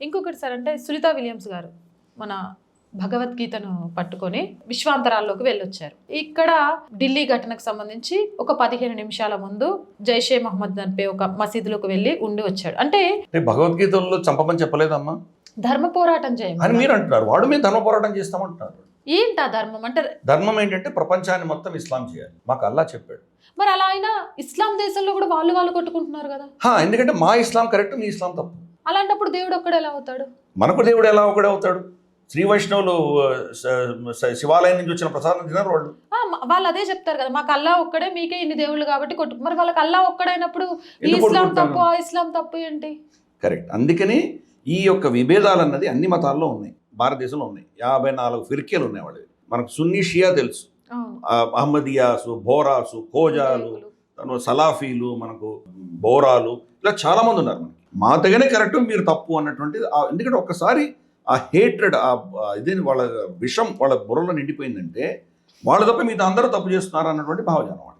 ఇంకొకటి సార్ అంటే సునీత విలియమ్స్ గారు మన భగవద్గీతను పట్టుకొని విశ్వాంతరాల్లోకి వెళ్ళొచ్చారు. ఇక్కడ ఢిల్లీ ఘటనకు సంబంధించి ఒక పదిహేను నిమిషాల ముందు జైషే మహమ్మద్ అనిపే ఒక మసీదులోకి వెళ్ళి ఉండి వచ్చాడు. అంటే భగవద్గీతలో చంపమని చెప్పలేదమ్మా? ధర్మ పోరాటం చేయమని మీరు అంటున్నారు. వాడు మేము ధర్మ పోరాటం చేస్తామంటున్నారు. ఏంటా ధర్మం? అంటే ధర్మం ఏంటంటే ప్రపంచాన్ని మొత్తం ఇస్లాం చేయాలి. మాకు అల్లా చెప్పాడు. మరి అలా అయినా ఇస్లాం దేశంలో కూడా వాళ్ళు వాళ్ళు కొట్టుకుంటున్నారు కదా? ఎందుకంటే మా ఇస్లాం కరెక్ట్ మీ ఇస్లాం తప్పు. అలాంటప్పుడు దేవుడు ఒక్కడు ఎలా అవుతాడు? మనకు దేవుడు ఎలా ఒకడే అవుతాడు? శ్రీ వైష్ణవులు శివాలయం నుంచి వచ్చిన ప్రసాదం తినరు వాళ్ళు. వాళ్ళు అదే చెప్తారు కదా మాకు అల్లా ఒక్కడే మీకే ఇన్ని దేవుళ్ళు కాబట్టి కొట్టు మరి వాళ్ళకి అల్లా ఒక్కడైనప్పుడు ఇస్లాం? తప్పు ఆ ఇస్లాం తప్పు ఏంటి? కరెక్ట్. అందుకని ఈ యొక్క విభేదాలు అన్నది అన్ని మతాల్లో ఉన్నాయి భారతదేశంలో ఉన్నాయి. యాభై నాలుగు ఫిర్కేలు ఉన్నాయి వాళ్ళవి. మనకు సున్నీ షియా తెలుసు. అహ్మదియాసు బోరాసు ఖోజాలు తను సలాఫీలు మనకు బోరాలు ఇలా చాలామంది ఉన్నారు మనకి. మా దగ్గరే కరెక్ట్ మీరు తప్పు అన్నటువంటిది ఎందుకంటే ఒక్కసారి ఆ హేట్రెడ్ ఆ ఆ ఇదేని వాళ్ళ విషం వాళ్ళ బుర్రలో నిండిపోయిందంటే వాళ్ళ తప్ప మీద అందరూ తప్పు చేస్తున్నారు అన్నటువంటి భావజాలం